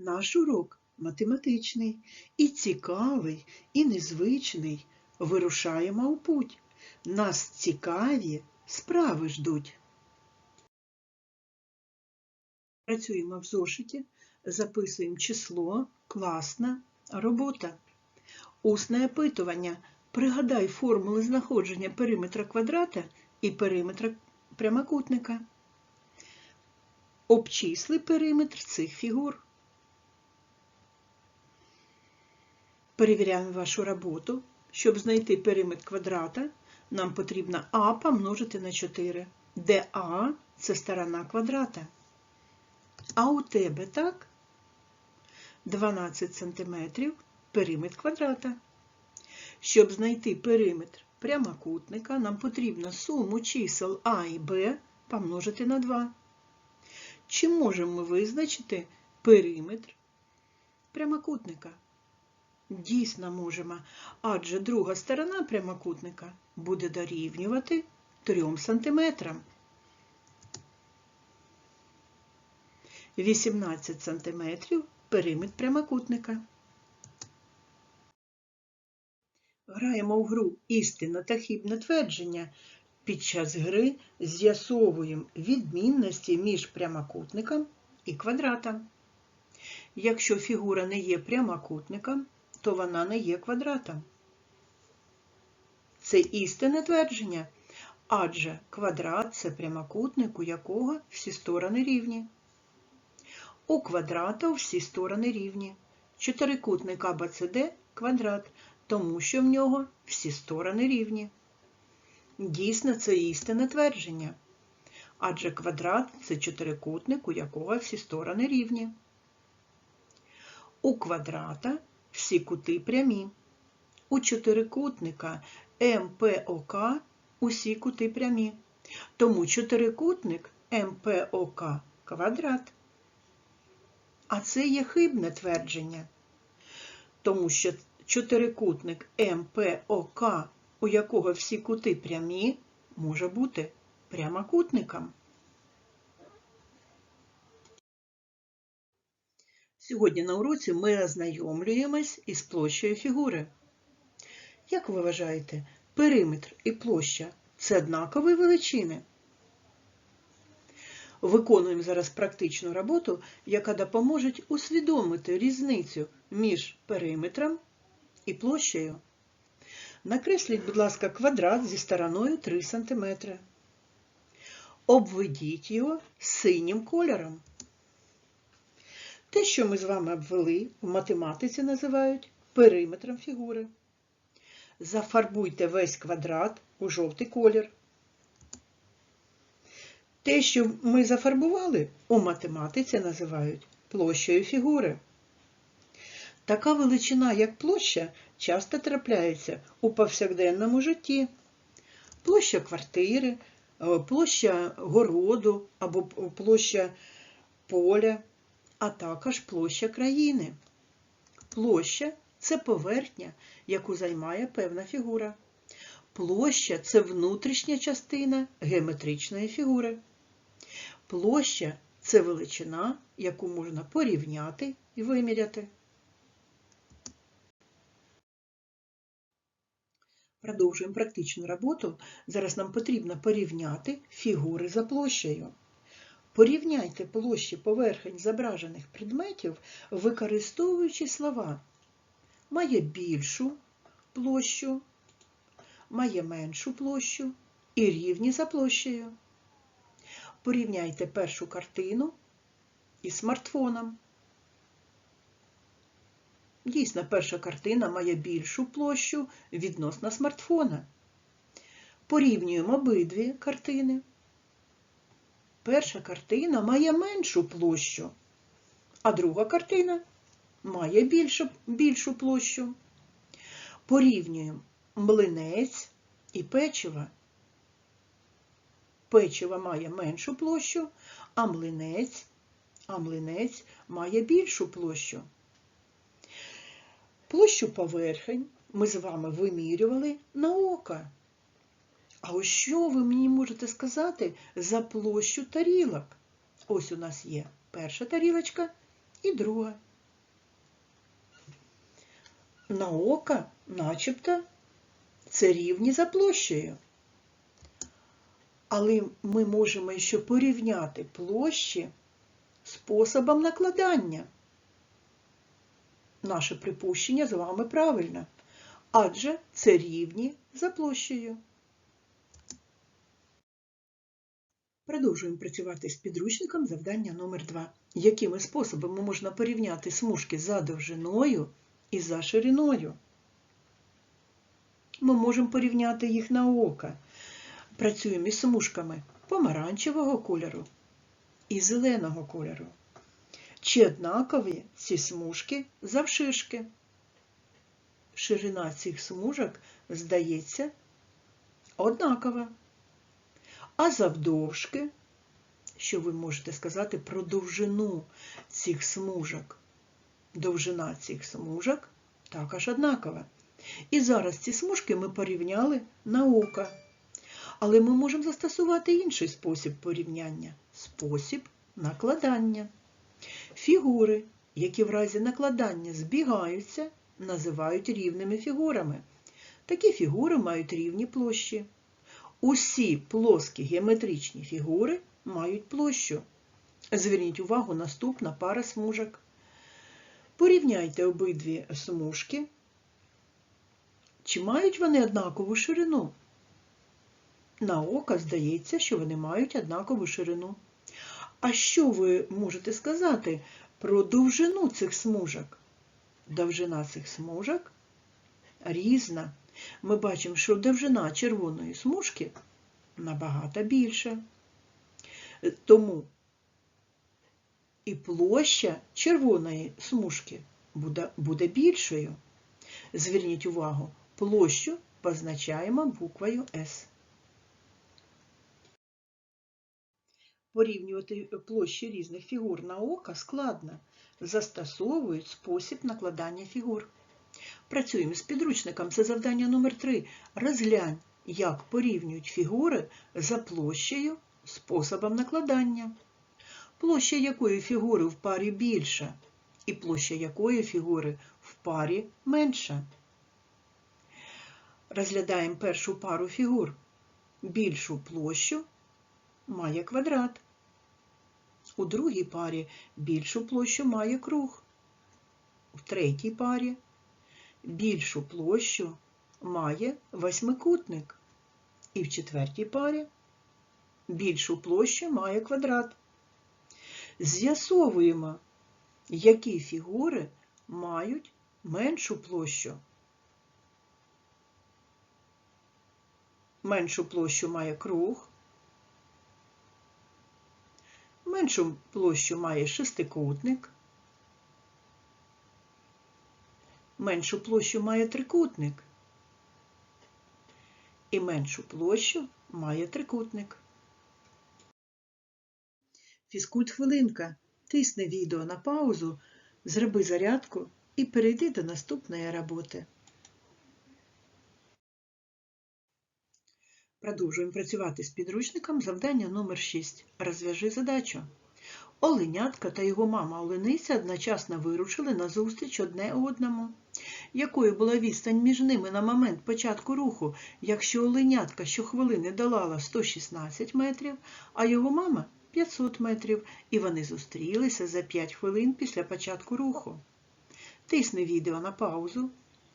Наш урок математичний, і цікавий, і незвичний. Вирушаємо у путь. Нас цікаві справи ждуть. Працюємо в зошиті, записуємо число, класна робота. Усне опитування. Пригадай формули знаходження периметра квадрата і периметра прямокутника. Обчисли периметр цих фігур. Перевіряємо вашу роботу. Щоб знайти периметр квадрата, нам потрібно А помножити на 4, де А – це сторона квадрата. А у тебе так? 12 см периметр квадрата. Щоб знайти периметр прямокутника, нам потрібно суму чисел А і Б помножити на 2. Чи можемо ми визначити периметр прямокутника? Дійсно можемо, адже друга сторона прямокутника буде дорівнювати 3 см. 18 см периметр прямокутника. Граємо в гру істина та хібне твердження. Під час гри з'ясовуємо відмінності між прямокутником і квадратом. Якщо фігура не є прямокутником, то вона не є квадратом. Це істинне твердження, адже квадрат це прямокутник, у якого всі сторони рівні. У квадрата всі сторони рівні. Чотирикутник АБЦД – квадрат, тому що в нього всі сторони рівні. Дійсно, це істинне твердження, адже квадрат це чотирикутник, у якого всі сторони рівні. У квадрата всі кути прямі. У чотирикутника МПОК усі кути прямі. Тому чотирикутник МПОК квадрат. А це є хибне твердження, тому що чотирикутник МПОК, у якого всі кути прямі, може бути прямокутником. Сьогодні на уроці ми ознайомлюємось із площею фігури. Як ви вважаєте, периметр і площа це однакові величини? Виконуємо зараз практичну роботу, яка допоможе усвідомити різницю між периметром і площею. Накресліть, будь ласка, квадрат зі стороною 3 см. Обведіть його синім кольором. Те, що ми з вами обвели, в математиці називають периметром фігури. Зафарбуйте весь квадрат у жовтий колір. Те, що ми зафарбували, у математиці називають площею фігури. Така величина, як площа, часто трапляється у повсякденному житті. Площа квартири, площа городу або площа поля, а також площа країни. Площа це поверхня, яку займає певна фігура. Площа це внутрішня частина геометричної фігури. Площа це величина, яку можна порівняти і виміряти. Продовжуємо практичну роботу. Зараз нам потрібно порівняти фігури за площею. Порівняйте площі поверхень зображених предметів, використовуючи слова має більшу площу, має меншу площу і рівні за площею. Порівняйте першу картину із смартфоном. Дійсно, перша картина має більшу площу відносно смартфона. Порівнюємо обидві картини. Перша картина має меншу площу, а друга картина має більшу, більшу площу. Порівнюємо млинець і печиво. Печиво має меншу площу, а млинець, а млинець має більшу площу. Площу поверхень ми з вами вимірювали на око. А ось що ви мені можете сказати за площу тарілок? Ось у нас є перша тарілочка і друга. на око, начебто, це рівні за площею. Але ми можемо ще порівняти площі способом накладання. Наше припущення з вами правильне, адже це рівні за площею. Продовжуємо працювати з підручником завдання номер 2 Якими способами можна порівняти смужки за довжиною і за шириною? Ми можемо порівняти їх на око. Працюємо із смужками помаранчевого кольору і зеленого кольору. Чи однакові ці смужки завширшки? Ширина цих смужок, здається, однакова. А завдовжки, що ви можете сказати про довжину цих смужок? Довжина цих смужок також однакова. І зараз ці смужки ми порівняли на око. Але ми можемо застосувати інший спосіб порівняння спосіб накладання. Фігури, які в разі накладання збігаються, називають рівними фігурами. Такі фігури мають рівні площі. Усі плоскі геометричні фігури мають площу. Зверніть увагу наступна пара смужок. Порівняйте обидві смужки. Чи мають вони однакову ширину? На око здається, що вони мають однакову ширину. А що ви можете сказати про довжину цих смужок? Довжина цих смужок різна. Ми бачимо, що довжина червоної смужки набагато більша. Тому і площа червоної смужки буде, буде більшою. Зверніть увагу, площу позначаємо буквою С. Порівнювати площі різних фігур на око складно. Застосовують спосіб накладання фігур. Працюємо з підручником. Це завдання номер 3 Розглянь, як порівнюють фігури за площею способом накладання. Площа якої фігури в парі більша, і площа якої фігури в парі менша. Розглядаємо першу пару фігур. Більшу площу має квадрат. У другій парі більшу площу має круг. В третій парі більшу площу має восьмикутник. І в четвертій парі більшу площу має квадрат. З'ясовуємо, які фігури мають меншу площу. Меншу площу має круг, меншу площу має шестикутник, меншу площу має трикутник і меншу площу має трикутник. Фізкульт хвилинка. Тисни відео на паузу, зроби зарядку і перейди до наступної роботи. Продовжуємо працювати з підручником завдання номер 6. Розв'яжи задачу. Оленятка та його мама Олениця одночасно вирушили на зустріч одне одному. Якою була відстань між ними на момент початку руху, якщо Оленятка щохвилини долала 116 метрів, а його мама 500 метрів, і вони зустрілися за 5 хвилин після початку руху. Тисни відео на паузу,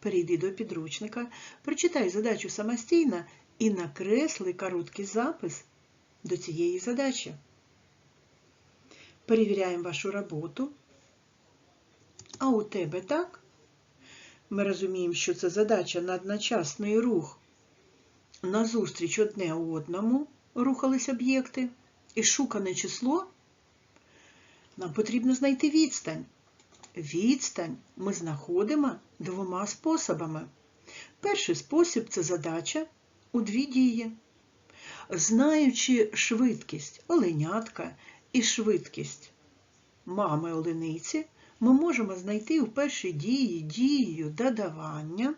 перейди до підручника, прочитай задачу самостійно і накресли короткий запис до цієї задачі. Перевіряємо вашу роботу. А у тебе так? Ми розуміємо, що це задача на одночасний рух. Назустріч одне одному рухались об'єкти. І шукане число нам потрібно знайти відстань. Відстань ми знаходимо двома способами. Перший спосіб це задача у дві дії. Знаючи швидкість оленятка і швидкість мами олениці, ми можемо знайти у першій дії дією додавання,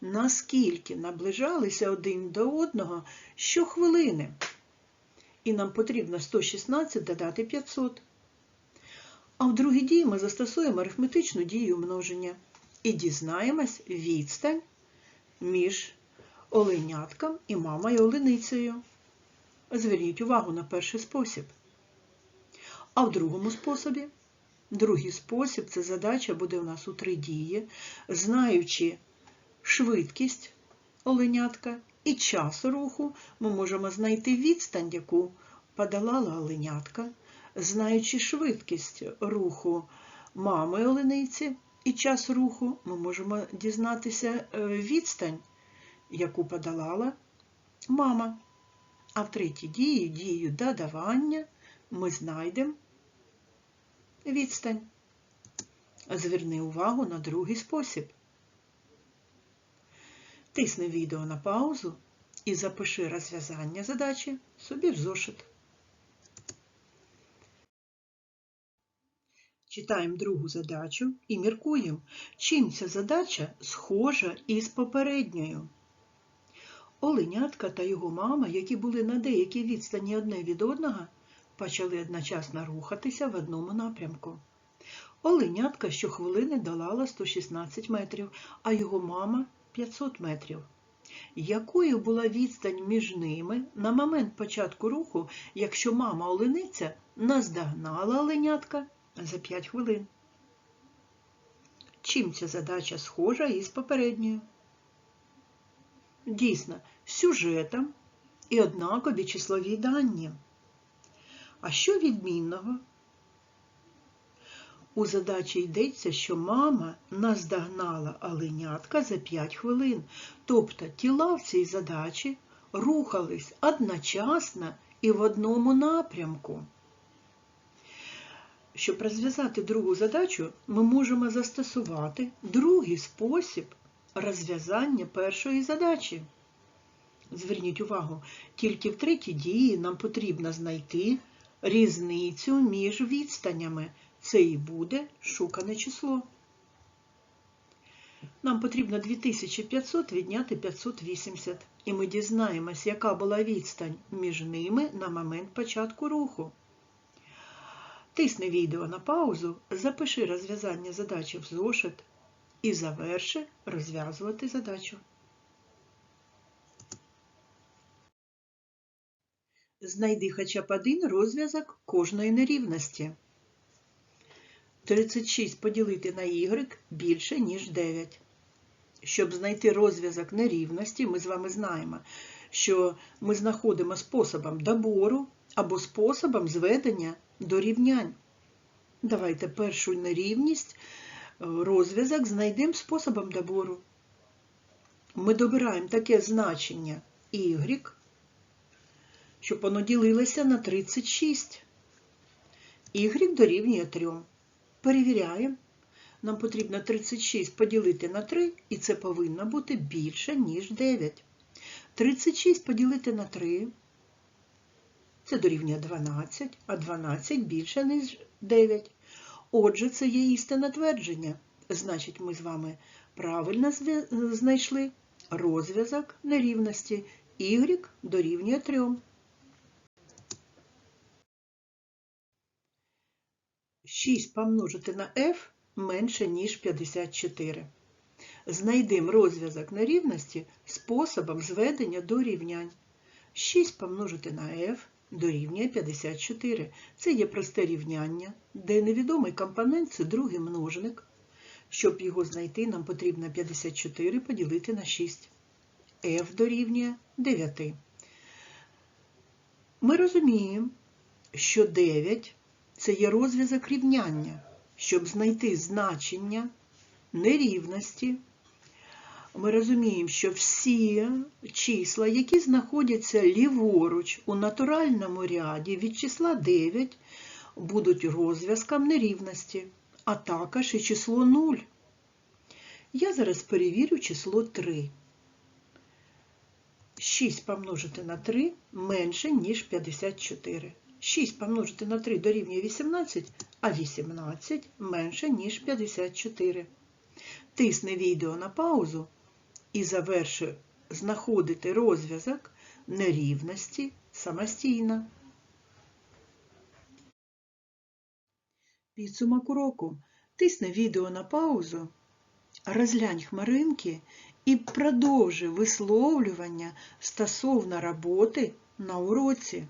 наскільки наближалися один до одного щохвилини. І нам потрібно 116 додати 500. А в другій дії ми застосуємо арифметичну дію множення. і дізнаємось відстань між оленятком і мамою оленицею. Зверніть увагу на перший спосіб. А в другому способі, другий спосіб це задача буде у нас у три дії, знаючи швидкість оленятка і час руху, ми можемо знайти відстань, яку подолала оленятка, знаючи швидкість руху мами олениці і час руху, ми можемо дізнатися е, відстань, яку подолала мама. А в третій дії, дію додавання, ми знайдемо відстань. Зверни увагу на другий спосіб. Тисни відео на паузу і запиши розв'язання задачі собі в зошит. Читаємо другу задачу і міркуємо, чим ця задача схожа із попередньою. Оленятка та його мама, які були на деякій відстані одне від одного, почали одночасно рухатися в одному напрямку. Оленятка щохвилини долала 116 метрів, а його мама 500 метрів. Якою була відстань між ними на момент початку руху, якщо мама олениця наздогнала оленятка за 5 хвилин? Чим ця задача схожа із попередньою? Дійсно, сюжетом і однакові числові дані. А що відмінного? У задачі йдеться, що мама наздогнала оленятка за 5 хвилин. Тобто тіла в цій задачі рухались одночасно і в одному напрямку. Щоб розв'язати другу задачу, ми можемо застосувати другий спосіб розв'язання першої задачі. Зверніть увагу, тільки в третій дії нам потрібно знайти різницю між відстанями. Це і буде шукане число. Нам потрібно 2500 відняти 580, і ми дізнаємось, яка була відстань між ними на момент початку руху. Тисни відео на паузу, запиши розв'язання задачі в зошит і заверши розв'язувати задачу. Знайди хоча б один розв'язок кожної нерівності. 36 поділити на y більше, ніж 9. Щоб знайти розв'язок нерівності, ми з вами знаємо, що ми знаходимо способом добору або способом зведення до рівнянь. Давайте першу нерівність, розв'язок знайдемо способом добору. Ми добираємо таке значення y, щоб воно ділилося на 36. y дорівнює 3. Перевіряємо. Нам потрібно 36 поділити на 3, і це повинно бути більше, ніж 9. 36 поділити на 3, це дорівнює 12, а 12 більше, ніж 9. Отже, це є істинне твердження. Значить, ми з вами правильно знайшли розв'язок нерівності y дорівнює 3. 6 помножити на f менше, ніж 54. Знайдемо розв'язок нерівності способом зведення до рівнянь. 6 помножити на f дорівнює 54. Це є просте рівняння, де невідомий компонент це другий множник. Щоб його знайти, нам потрібно 54 поділити на 6. f дорівнює 9. Ми розуміємо, що 9 це є розв'язок рівняння. Щоб знайти значення нерівності, ми розуміємо, що всі числа, які знаходяться ліворуч у натуральному ряді від числа 9, будуть розв'язком нерівності, а також і число 0. Я зараз перевірю число 3. 6 помножити на 3 менше, ніж 54. 6 помножити на 3 дорівнює 18, а 18 менше, ніж 54. Тисни відео на паузу і заверши знаходити розв'язок нерівності самостійно. Підсумок уроку. Тисни відео на паузу Розглянь хмаринки і продовжуй висловлювання стосовно роботи на уроці.